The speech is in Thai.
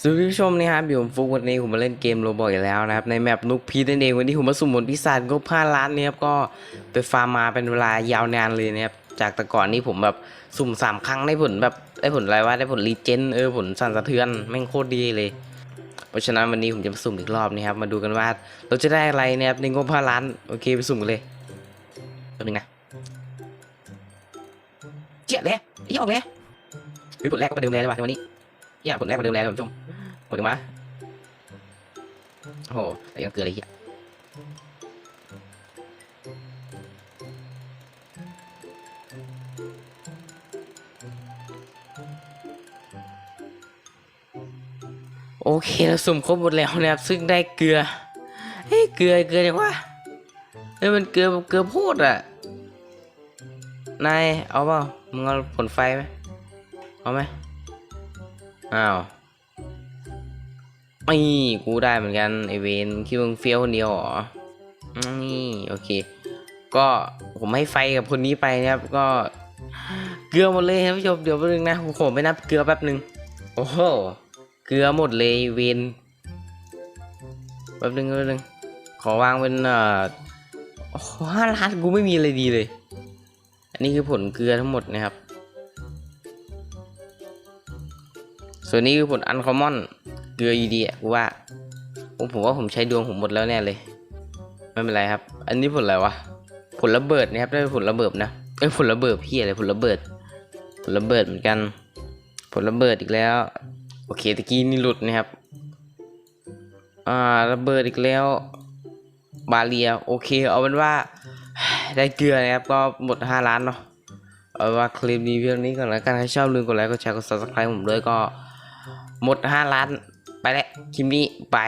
สวัสดีผู้ชมนะครับอยู่ผมฟุกวันนี้ผมมาเล่นเกมโรบอทอีกแล้วนะครับในแมปนุกพีนั่นเองวันนี้ผมมาสุ่มบนพิศาจก็พาล้านเนี่ยครับก็ไปฟาร์มมาเป็นเวลายาวนานเลยนะครับจากแต่ก่อนนี้ผมแบบสุ่มสามครั้งได้ผลแบบได้ผลอะไรวะได้ผลรีเจนเออผลสั่นสะเทือนแม่งโคตรดีเลย เพราะฉะนั้นวันนี้ผมจะมาสุ่มอีกรอบนะครับมาดูกันว่าเราจะได้อะไรนะครับในงบห้าล้านโอเคไปสุ่มกันเลยตัวหนึ่งนะเจี๊ยบเลยเยี่ยมเลยเฮ้ยผลแรกก็ประเดิมเลยเลยว่ะวันนี้เยี่ผลแรกประเดิมเลยผู้ชม หมดกันมาโอ้โหแต่ยังเกลือเลยเฮียโอเคเราสุ่มครบหมดแล้วนะครับ ซึ่งได้เกลือเฮ้ยเกลือเกลือยังวะเฮ้ยมันเกลือเกลือโพูดอะนายเอาเปล่ามึงเอาผลไฟไหมเอาไหมอ้าว ไม่กูได้เหมือนกันไอเวนคิดว่ามึงเฟี้ยวคนเดียวเหรอนี่โอเค ก็ผมให้ไฟกับคนนี้ไปนะครับ ก็เกลือหมดเลยครับผู้ชมเดี๋ยวแป๊บนึงนะผมไปนับเกลือแป๊บนึงโอ้โหเกลือหมดเลยเวนแป๊บนึงแป๊บนึงขอวางเป็นเอ่อโอ้โหห้าล้านกูไม่มีอะไรดีเลย อันนี้คือผลเกลือทั้งหมดนะครับ ส่วนนี้คือผลอันคอมมอน เกลืออยู่ดีอะกูว่าผมผมว่าผมใช้ดวงผมหมดแล้วแน่เลย ไม่เป็นไรครับ อันนี้ผลอะไรวะ ผลระเบิดนะครับ ได้ผลระเบิดนะ เอ้ยผลระเบิดพี่อะไรผลระเบิด ผลระเบิดเหมือนกัน ผลระเบิดอีกแล้ว โอเคตะกี้นี่หลุดนะครับ อ่าระเบิดอีกแล้ว บาเรีย โอเค เอาเป็นว่า ได้เกลือนะครับ ก็หมดห้าล้านเนาะ เอาว่าคลิปนี้เพียงนี้ก่อนแล้วกัน ใครชอบลืมกดไลค์ กดแชร์ กด subscribe ผมด้วยก็หมดห้าล้าน แล้วคลิปนี้ไป